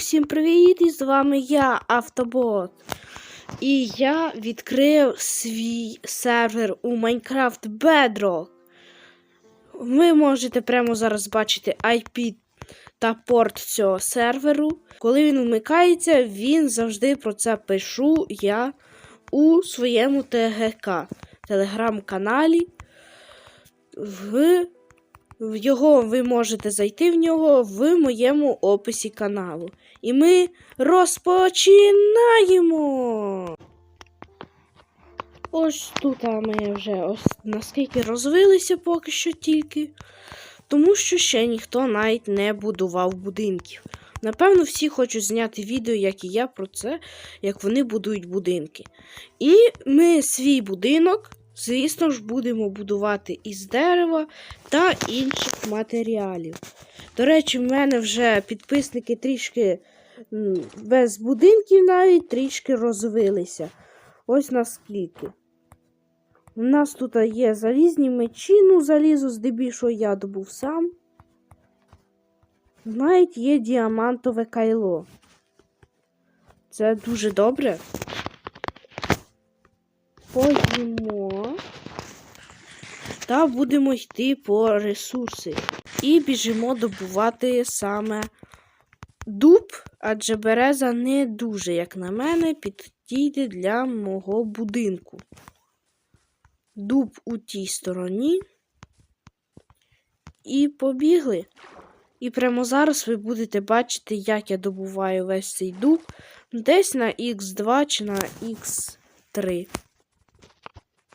всім привіт! І з вами я, Автобот. І я відкрив свій сервер у Minecraft Bedrock. Ви можете прямо зараз бачити IP та порт цього серверу. Коли він вмикається, він завжди про це пишу я у своєму ТГК телеграм-каналі. В в його ви можете зайти в нього в моєму описі каналу. І ми розпочинаємо. Ось тут ми вже ось наскільки розвилися поки що тільки, тому що ще ніхто навіть не будував будинків. Напевно, всі хочуть зняти відео, як і я, про це, як вони будують будинки. І ми свій будинок звісно ж, будемо будувати із дерева та інших матеріалів. До речі, в мене вже підписники трішки без будинків навіть трішки розвилися. Ось наскільки. У нас тут є залізні мечі, ну залізо здебільшого я добув сам. Навіть є діамантове кайло. Це дуже добре. Поїмо. Та будемо йти по ресурси. І біжимо добувати саме дуб, адже береза не дуже, як на мене, підійде для мого будинку. Дуб у тій стороні. І побігли. І прямо зараз ви будете бачити, як я добуваю весь цей дуб десь на Х2 чи на Х3.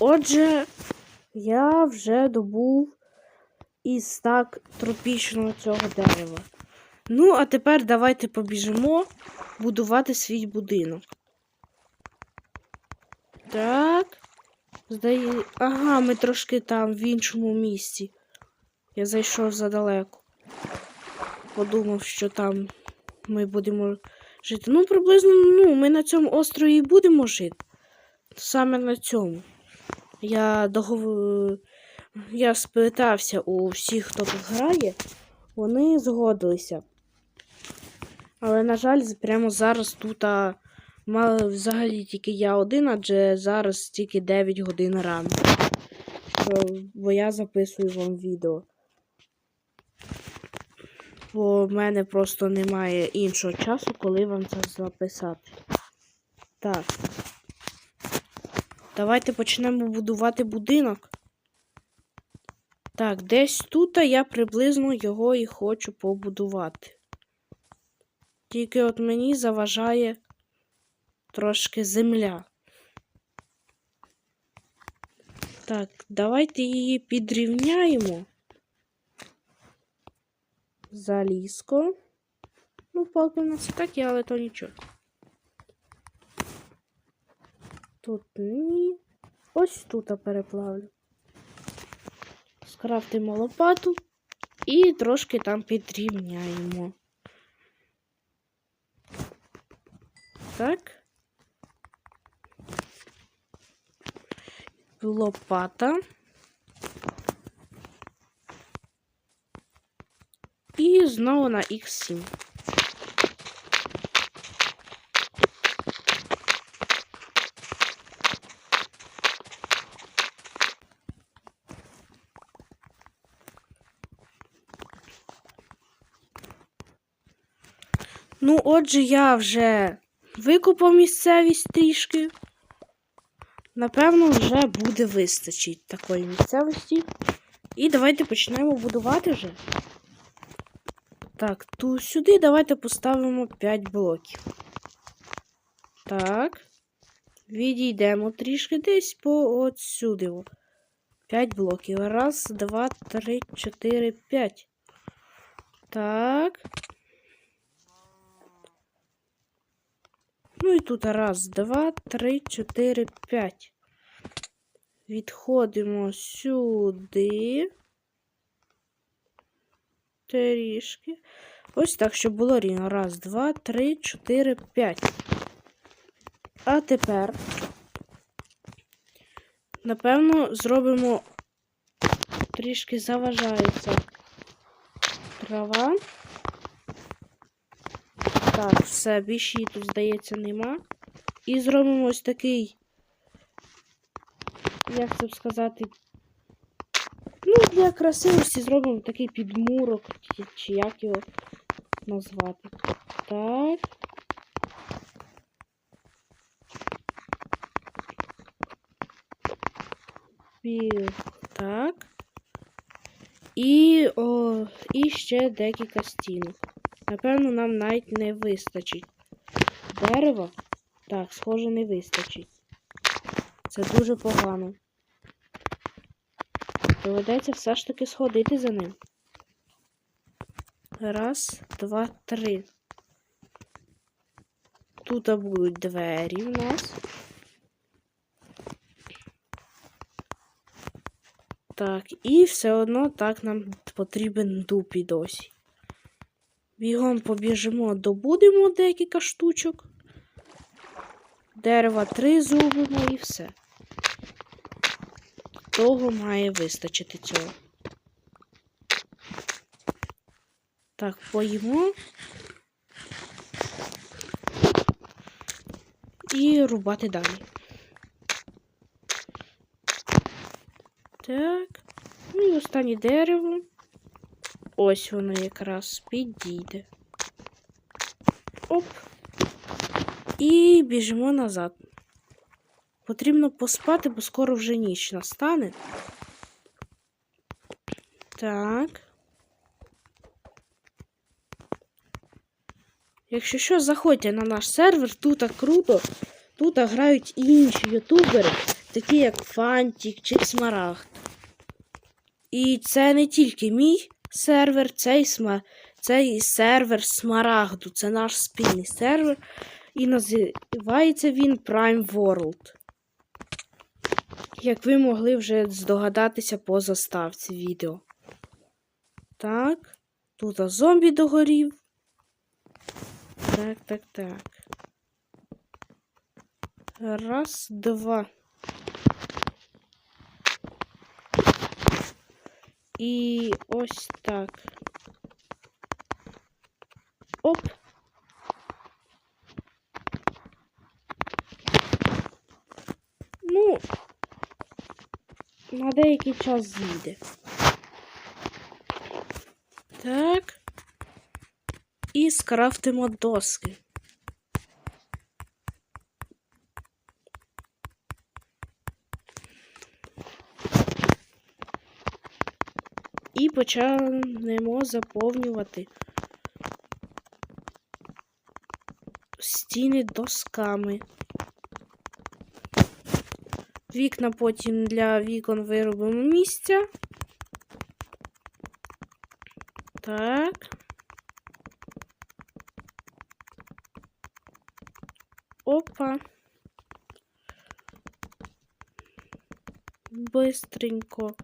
отже, я вже добув із стак тропічного цього дерева. Ну, а тепер давайте побіжимо будувати свій будинок. Так. Здає... Ага, ми трошки там в іншому місці. Я зайшов задалеко. Подумав, що там ми будемо жити. Ну, приблизно, ну, ми на цьому острові будемо жити саме на цьому. Я догов... я спитався у всіх, хто тут грає, вони згодилися. Але, на жаль, прямо зараз тут а, мав взагалі тільки я один, адже зараз тільки 9 годин ранку. Бо я записую вам відео. Бо в мене просто немає іншого часу, коли вам це записати. Так. Давайте почнемо будувати будинок. Так, десь тут я приблизно його і хочу побудувати. Тільки от мені заважає трошки земля. Так, давайте її підрівняємо. Залізко. Ну, палки у нас і так є, але то нічого. Тут ні. Ось тут переплавлю. Скрафтимо лопату і трошки там підрівняємо. Так. Лопата. І знову на Х7. Ну, отже, я вже викупав місцевість трішки. Напевно, вже буде вистачить такої місцевості. І давайте почнемо будувати вже. Так, тут сюди давайте поставимо 5 блоків. Так. Відійдемо трішки десь по от сюди. 5 блоків. Раз, два, три, чотири, п'ять. Так. Ну і тут раз, два, три, чотири, п'ять. Відходимо сюди. Трішки. Ось так, щоб було рівно. Раз, два, три, чотири, п'ять. А тепер, напевно, зробимо трішки заважається трава. Так, все, більше її тут, здається, нема. І зробимо ось такий, як це б сказати, ну, для красивості зробимо такий підмурок, чи, як його назвати. Так. Так. І, о, і ще декілька стінок. Напевно, нам навіть не вистачить. Дерева? Так, схоже, не вистачить. Це дуже погано. Доведеться все ж таки сходити за ним. Раз, два, три. Тут будуть двері в нас. Так, і все одно так нам потрібен дуб і досі. Бігом побіжимо, добудемо декілька штучок. Дерева три зубимо і все. Того має вистачити цього. Так, поїмо. І рубати далі. Так. Ну і останнє дерево. Ось воно якраз підійде. Оп. І біжимо назад. Потрібно поспати, бо скоро вже ніч настане. Так. Якщо що, заходьте на наш сервер, тут круто. Тут грають і інші ютубери, такі як Фантік чи Смарагд. І це не тільки мій сервер, цей сма... цей сервер Смарагду. Це наш спільний сервер. І називається він Prime World. Як ви могли вже здогадатися по заставці відео. Так, тут зомбі догорів. Так, так, так. Раз, два. І ось так. Оп. Ну, на деякий час зійде. Так. І скрафтимо доски. І почнемо заповнювати стіни досками. Вікна потім для вікон виробимо місця. Так. Опа. Бистренько.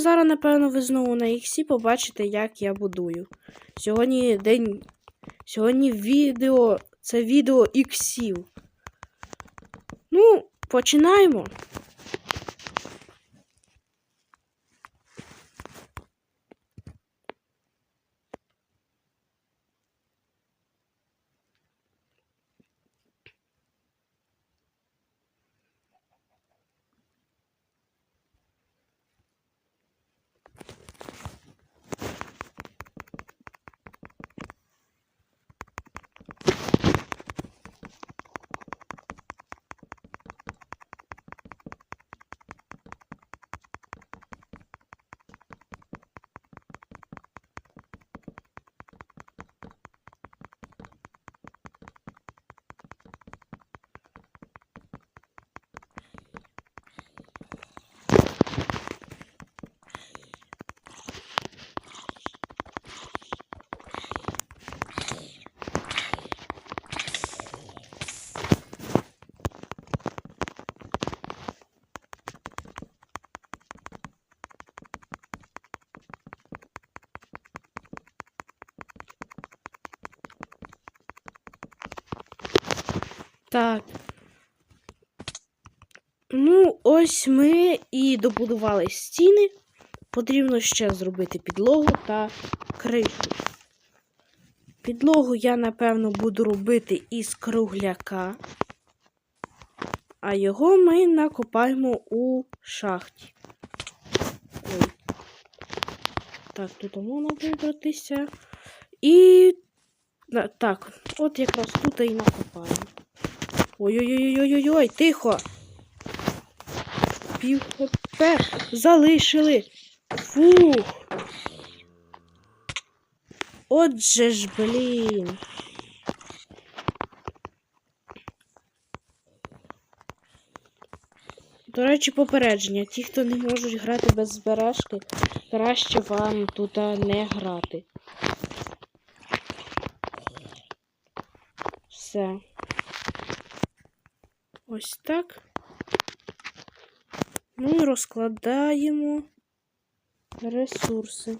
Зараз, напевно, ви знову на іксі побачите, як я будую. Сьогодні день. Сьогодні відео. Це відео іксів. Ну, починаємо. Так. Ну, ось ми і добудували стіни. Потрібно ще зробити підлогу та кришу. Підлогу я, напевно, буду робити із кругляка, а його ми накопаємо у шахті. Ой. Так, тут можна вибратися. І. Так, от якраз тут і накопаємо. Ой-ой-ой-ой-ой-ой, тихо! Пів хп залишили. Фух. Отже ж, блін. До речі, попередження. Ті, хто не можуть грати без збережки, краще вам тут не грати. Все. Ось так. Ну і розкладаємо ресурси.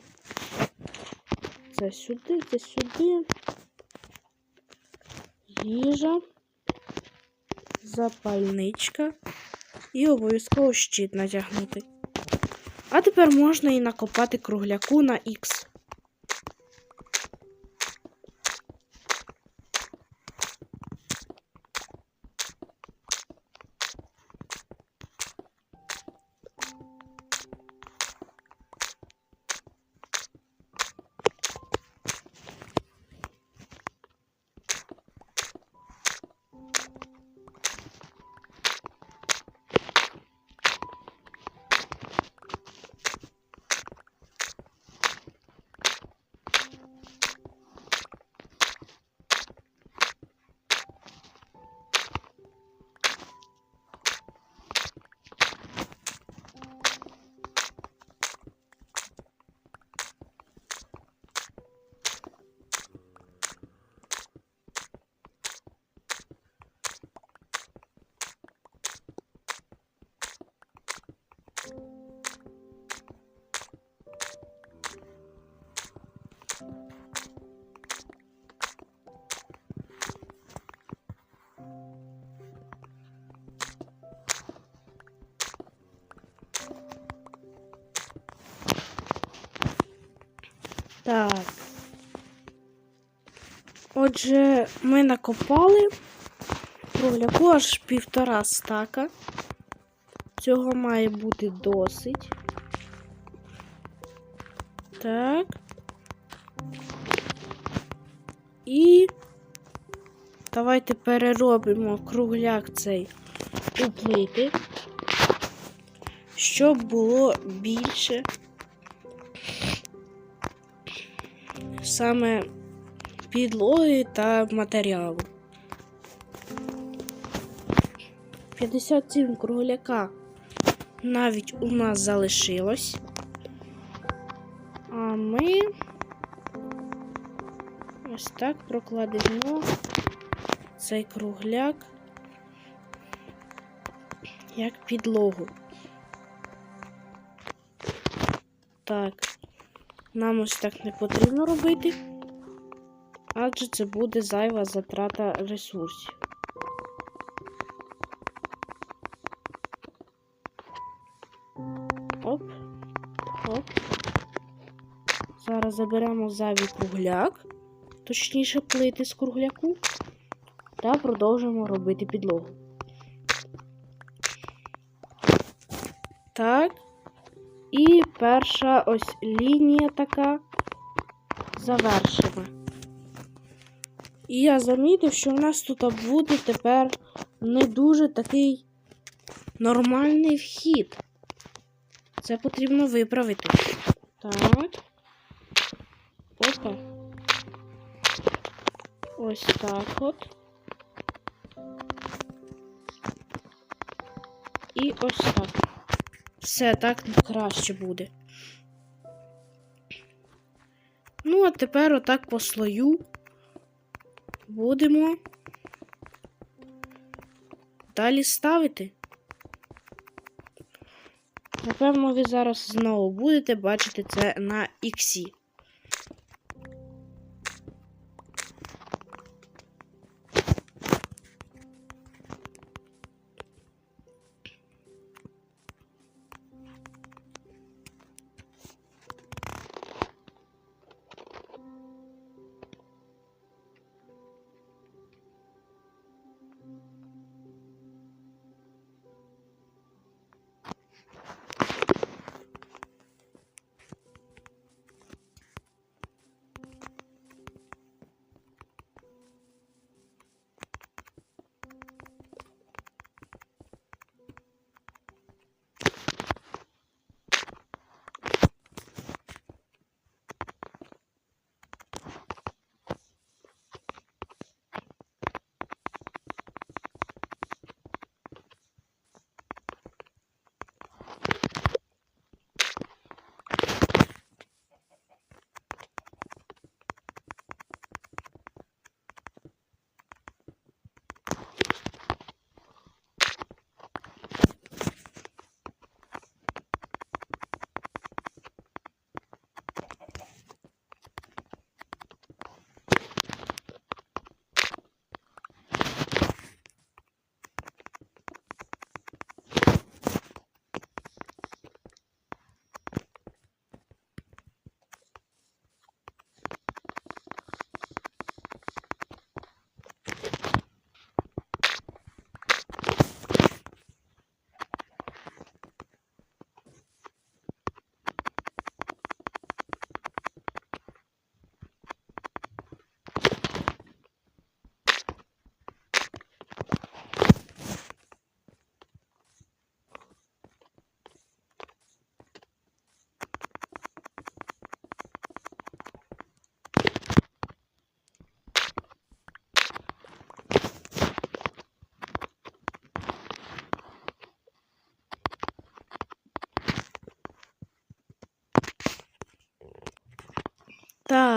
Це сюди, це сюди. Їжа, запальничка і обов'язково щит натягнути. А тепер можна і накопати кругляку на Х. Так. Отже, ми накопали кругляку аж півтора стака. Цього має бути досить. Так. І давайте переробимо кругляк цей у плити, щоб було більше саме підлоги та матеріалу. 57 кругляка навіть у нас залишилось. А ми ось так прокладемо цей кругляк як підлогу. Так, нам ось так не потрібно робити, адже це буде зайва затрата ресурсів. Оп, оп. Зараз заберемо зайвий кругляк, точніше плити з кругляку, та продовжимо робити підлогу. Так. І перша ось лінія така завершена. І я замітив, що в нас тут буде тепер не дуже такий нормальний вхід. Це потрібно виправити. Так. Опа. Ось так от. І ось так. Все так краще буде. Ну, а тепер отак по слою будемо далі ставити. Напевно, ви зараз знову будете бачити це на іксі.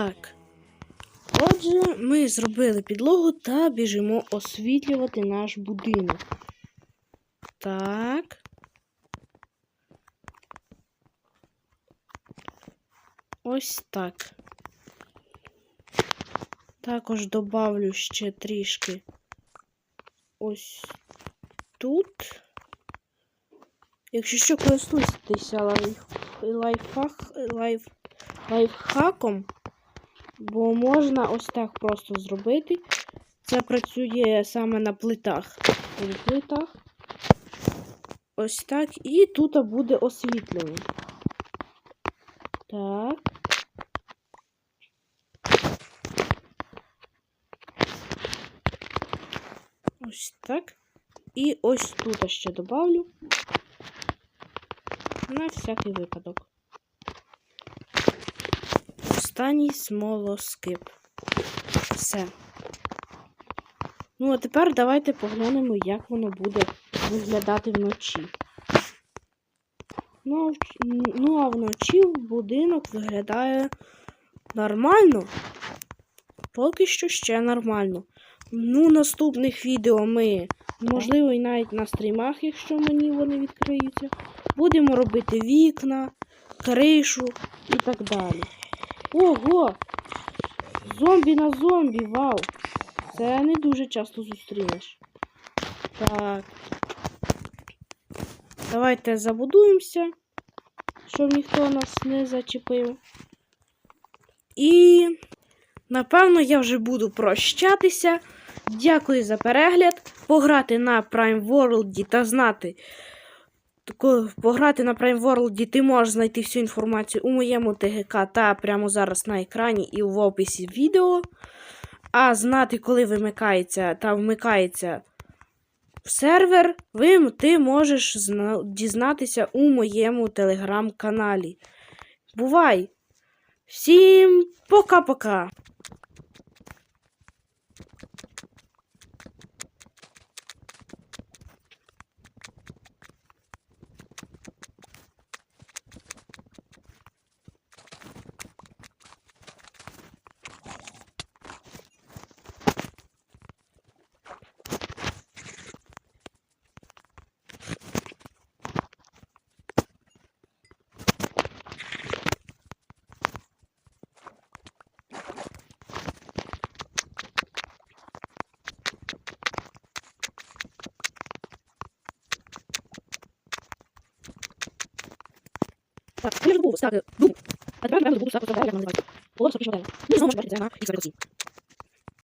Так. Отже, ми зробили підлогу та біжимо освітлювати наш будинок. Так. Ось так. Також добавлю ще трішки ось тут. Якщо що користуйтеся лайф, лайфхак, лайф, лайфхаком, бо можна ось так просто зробити. Це працює саме на плитах. На плитах. Ось так. І тут буде освітлення. Так. Ось так. І ось тут ще добавлю. На всякий випадок. Останній смолоскип. Все. Ну, а тепер давайте поглянемо, як воно буде виглядати вночі. Ну, ну а вночі будинок виглядає нормально. Поки що ще нормально. Ну, наступних відео ми, можливо, і навіть на стрімах, якщо мені вони відкриються, будемо робити вікна, кришу і так далі. Ого! Зомбі на зомбі, вау! Це не дуже часто зустрінеш. Так. Давайте забудуємося, щоб ніхто нас не зачепив. І напевно я вже буду прощатися. Дякую за перегляд. Пограти на Prime World та знати. Пограти на Prime World ти можеш знайти всю інформацію у моєму ТГК та прямо зараз на екрані і в описі відео. А знати, коли вимикається та вмикається сервер, ви, ти можеш дізнатися у моєму телеграм-каналі. Бувай! Всім пока-пока! Так, я вже буду ставити дуб. А тепер треба буду ставити як називається. Полос фактично далі. Ну, і знову можна бачити це на X